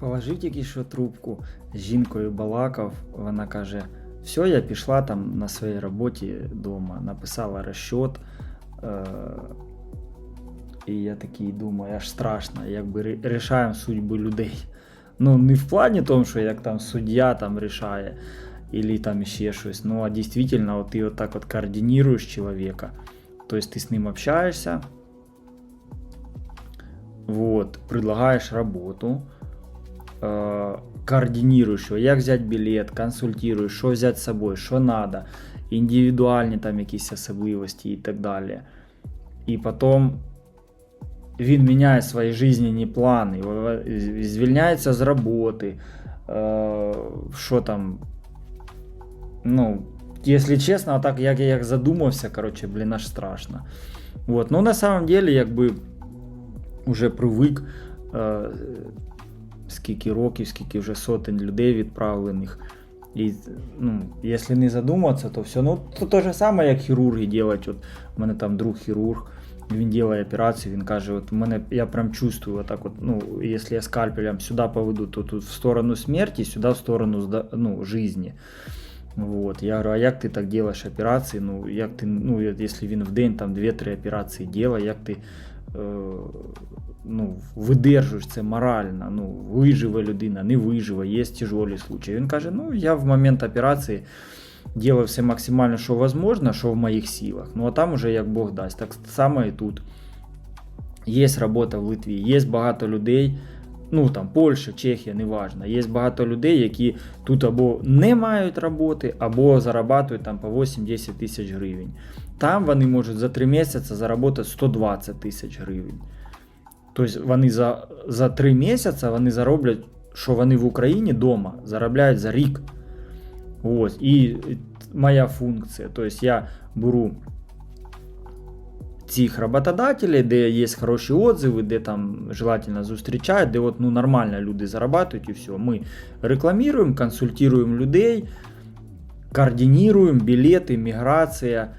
положив тільки що трубку, з жінкою балакав, вона каже: все, я пішла там на своїй роботі вдома, написала розчет. Е- і я такий думаю, аж страшно, якби рішаємо судьби людей. Ну, не в плані тому, що як там суддя там рішає, или там ще щось. Ну, а дійсно, от ти отак от координируєш чоловіка. Тобто ти з ним общаешься, вот, предлагаешь работу, э, координируешь его, як взяти білет, консультируєш, що взяти з собою, що надо, індивідуальні там якісь особливості і так далі. І потім він міняє свої жизненні плани, звільняється з роботи, е, що там. Ну, якщо чесно, так як я як задумався, короче, блін, аж страшно. Вот. Ну, на самом деле, якби уже привик, е, скільки років, скільки вже сотень людей відправлених. І, ну, якщо не задуматися, то все. Ну, то те ж саме, як хірурги делать. От у мене там друг хірург, він робить операцію, він каже, от у мене я прям чувствую, отак от, ну, якщо я скальпелем сюди поведу, то тут в сторону смерті, сюди в сторону зда- ну, жизни. Вот. Я говорю, а як ти так робиш операції? Ну, як ти, ну, якщо він в день там 2-3 операції робить, як ти е, ну, видержуєш це морально, ну, виживе людина, не виживе, є тяжелі случаї. Він каже, ну, я в момент операції делаю все максимально, що возможно, що в моїх силах. Ну, а там уже як Бог дасть. Так само і тут. Є робота в Литві, є багато людей, ну там Польща, Чехія, неважно. Є багато людей, які тут або не мають роботи, або зарабатують там по 8-10 тисяч гривень. Там вони можуть за 3 місяці заробити 120 тисяч гривень. Тобто вони за, за 3 місяці вони зароблять, що вони в Україні вдома заробляють за рік. Ось. І моя функція. Тобто я беру цих работодателей, де є хороші отзиви, де там желательно зустрічають, де от, ну, нормально люди зарабатують і все. Ми рекламуємо, консультуємо людей, координируем билеты, миграция,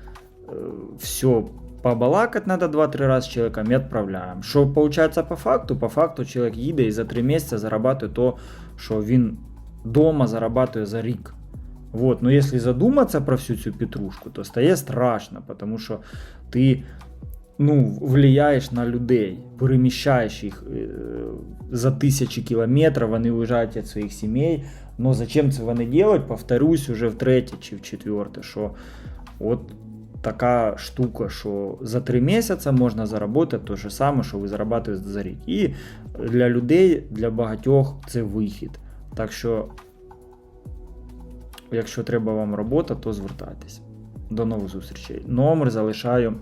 все. Побалакать надо 2-3 раза с человеком и отправляем. Що получается по факту? По факту чоловік їде і за 3 місяці зарабатує то, що він дома зарабатує за рік. Вот. Но если задуматься про всю цю петрушку, то стає страшно, тому що ти ну, влияєш на людей, переміщаєш їх е, за тисячі кілометрів, вони уїжджають від своїх сімей. Но зачем це вони делать, повторюсь уже втретє чи в четверте, що от така штука, що за три місяці можна заробити те ж саме, що ви заробляєте за рік. І для людей, для багатьох це вихід. Так що, якщо треба вам робота, то звертайтесь. До нових зустрічей. Номер залишаю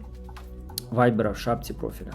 вайбера в шапці профіля.